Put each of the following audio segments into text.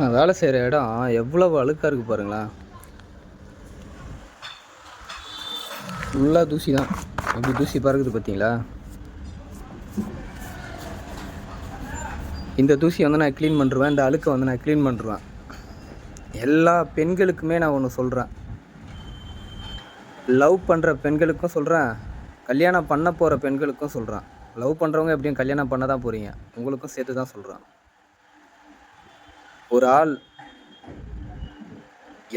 நான் வேலை செய்கிற இடம் எவ்வளவு அழுக்காக இருக்குது பாருங்களேன். ஃபுல்லாக தூசி தான். அப்படி தூசி பறக்குது பார்த்தீங்களா இந்த தூசியை வந்து நான் க்ளீன் பண்ணுருவேன். இந்த அழுக்கை வந்து நான் க்ளீன் பண்ணுருவேன். எல்லா பெண்களுக்குமே நான் ஒன்று சொல்கிறேன் லவ் பண்ணுற பெண்களுக்கும் சொல்கிறேன் கல்யாணம் பண்ண போகிற பெண்களுக்கும் சொல்கிறேன் லவ் பண்ணுறவங்க எப்படியும் கல்யாணம் பண்ண தான் போகிறீங்க உங்களுக்கும் சேர்த்து தான் சொல்கிறேன் ஒரு ஆள்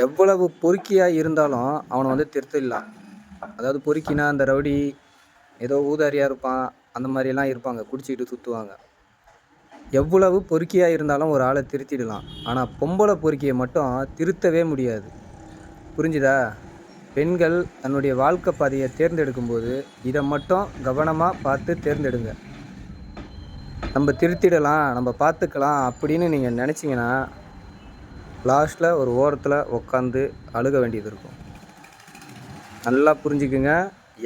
எவ்வளவு பொறுக்கியாக இருந்தாலும் அவனை வந்து திருத்திடலாம் அதாவது பொறுக்கினா அந்த ரவுடி ஏதோ ஊதாரியாக இருப்பான் அந்த மாதிரிலாம் இருப்பாங்க குடிச்சிக்கிட்டு சுற்றுவாங்க எவ்வளவு பொறுக்கியாக இருந்தாலும் ஒரு ஆளை திருத்திடலாம். ஆனால் பொம்பளை பொறுக்கியை மட்டும் திருத்தவே முடியாது. புரிஞ்சுதா? பெண்கள் தன்னுடைய வாழ்க்கை பாதையை தேர்ந்தெடுக்கும்போது இதை மட்டும் கவனமாக பார்த்து தேர்ந்தெடுங்க. நம்ம திருத்திடலாம் நம்ம பார்த்துக்கலாம் அப்படின்னு நீங்கள் நினச்சிங்கன்னா லாஸ்ட்டில் ஒரு ஓரத்தில் உட்காந்து அழுக வேண்டியது இருக்கும். நல்லா புரிஞ்சுக்குங்க.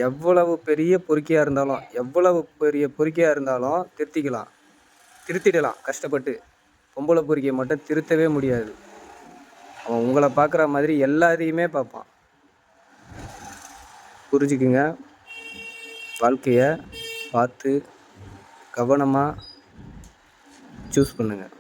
எவ்வளவு பெரிய பொறுக்கியாக இருந்தாலும் எவ்வளவு பெரிய பொறுக்கியாக இருந்தாலும் திருத்திக்கலாம். திருத்திடலாம் கஷ்டப்பட்டு. பொம்பளை பொறுக்கியை மட்டும் திருத்தவே முடியாது. அவன் உங்களை பார்க்குற மாதிரி எல்லாரையுமே பார்ப்பான். புரிஞ்சுக்குங்க. வாழ்க்கையை பார்த்து கவனமாக சூஸ் பண்ணுங்கள்